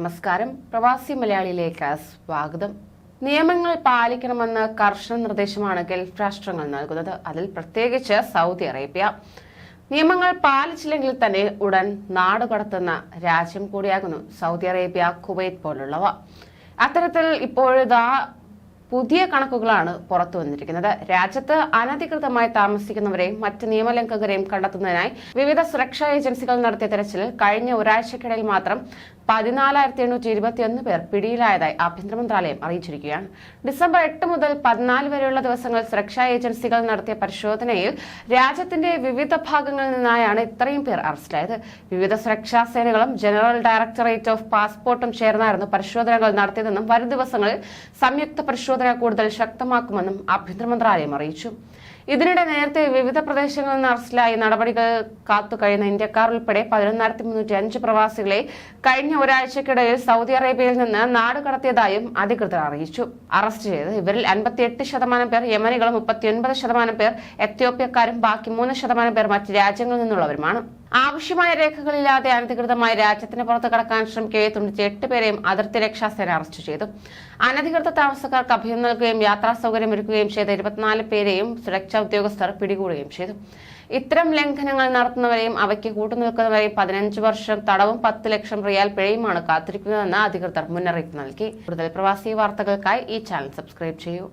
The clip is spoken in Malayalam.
നമസ്കാരം. പ്രവാസി മലയാളിയിലേക്ക് സ്വാഗതം. നിയമങ്ങൾ പാലിക്കണമെന്ന് കർശന നിർദ്ദേശമാണ് ഗൾഫ് രാഷ്ട്രങ്ങൾ നൽകുന്നത്. അതിൽ പ്രത്യേകിച്ച് സൗദി അറേബ്യ. നിയമങ്ങൾ പാലിച്ചില്ലെങ്കിൽ തന്നെ ഉടൻ നാടുകടത്തുന്ന രാജ്യം കൂടിയാകുന്നു സൗദി അറേബ്യ കുവൈത്ത് പോലുള്ളവ. അത്തരത്തിൽ ഇപ്പോഴിതാ പുതിയ കണക്കുകളാണ് പുറത്തു വന്നിരിക്കുന്നത്. രാജ്യത്ത് അനധികൃതമായി താമസിക്കുന്നവരെയും മറ്റ് നിയമലംഘകരെയും കണ്ടെത്തുന്നതിനായി വിവിധ സുരക്ഷാ ഏജൻസികൾ നടത്തിയ തെരച്ചിലിൽ കഴിഞ്ഞ ഒരാഴ്ചക്കിടയിൽ മാത്രം പതിനാലായിരത്തി എണ്ണൂറ്റി ഇരുപത്തിയൊന്ന് പേർ പിടിയിലായതായി ആഭ്യന്തര മന്ത്രാലയം അറിയിച്ചിരിക്കുകയാണ്. ഡിസംബർ എട്ട് മുതൽ പതിനാല് വരെയുള്ള ദിവസങ്ങൾ സുരക്ഷാ ഏജൻസികൾ നടത്തിയ പരിശോധനയിൽ രാജ്യത്തിന്റെ വിവിധ ഭാഗങ്ങളിൽ നിന്നായാണ് ഇത്രയും പേർ അറസ്റ്റിലായത്. വിവിധ സുരക്ഷാ സേനകളും ജനറൽ ഡയറക്ടറേറ്റ് ഓഫ് പാസ്പോർട്ടും ചേർന്നായിരുന്നു പരിശോധനകൾ നടത്തിയതെന്നും വരും ദിവസങ്ങളിൽ സംയുക്ത പരിശോധന കൂടുതൽ ശക്തമാക്കുമെന്നും ആഭ്യന്തര മന്ത്രാലയം അറിയിച്ചു. ഇതിനിടെ നേരത്തെ വിവിധ പ്രദേശങ്ങളിൽ നിന്ന് അറസ്റ്റിലായി നടപടികൾ കാത്തു കഴിയുന്ന ഇന്ത്യക്കാർ ഉൾപ്പെടെ പതിനൊന്നായിരത്തി മുന്നൂറ്റി അഞ്ച് പ്രവാസികളെ കഴിഞ്ഞ ഒരാഴ്ചക്കിടയിൽ സൗദി അറേബ്യയിൽ നിന്ന് നാട് കടത്തിയതായും അധികൃതർ അറിയിച്ചു. അറസ്റ്റ് ചെയ്ത് ഇവരിൽ അൻപത്തിയെട്ട് ശതമാനം പേർ യമനികളും മുപ്പത്തിയൊൻപത് ശതമാനം പേർ എത്യോപ്യക്കാരും ബാക്കി മൂന്ന് ശതമാനം പേർ മറ്റ് രാജ്യങ്ങളിൽ നിന്നുള്ളവരുമാണ്. ആവശ്യമായ രേഖകളില്ലാതെ അനധികൃതമായി രാജ്യത്തിന് പുറത്ത് കടക്കാൻ ശ്രമിക്കുകയെ തുണിച്ച് എട്ട് പേരെയും അതിർത്തി രക്ഷാസേന അറസ്റ്റ് ചെയ്തു. അനധികൃത താമസക്കാർക്ക് അഭയം നൽകുകയും യാത്രാ സൗകര്യം ഒരുക്കുകയും ചെയ്ത ഇരുപത്തിനാല് പേരെയും സുരക്ഷാ ഉദ്യോഗസ്ഥർ പിടികൂടുകയും ചെയ്തു. ഇത്തരം ലംഘനങ്ങൾ നടത്തുന്നവരെയും അവയ്ക്ക് കൂട്ടുനിൽക്കുന്നവരെയും പതിനഞ്ച് വർഷം തടവും പത്ത് ലക്ഷം റിയാൽ പിഴയുമാണ് കാത്തിരിക്കുന്നതെന്ന് അധികൃതർ മുന്നറിയിപ്പ് നൽകി. കൂടുതൽ പ്രവാസി വാർത്തകൾക്കായി ഈ ചാനൽ സബ്സ്ക്രൈബ് ചെയ്യൂ.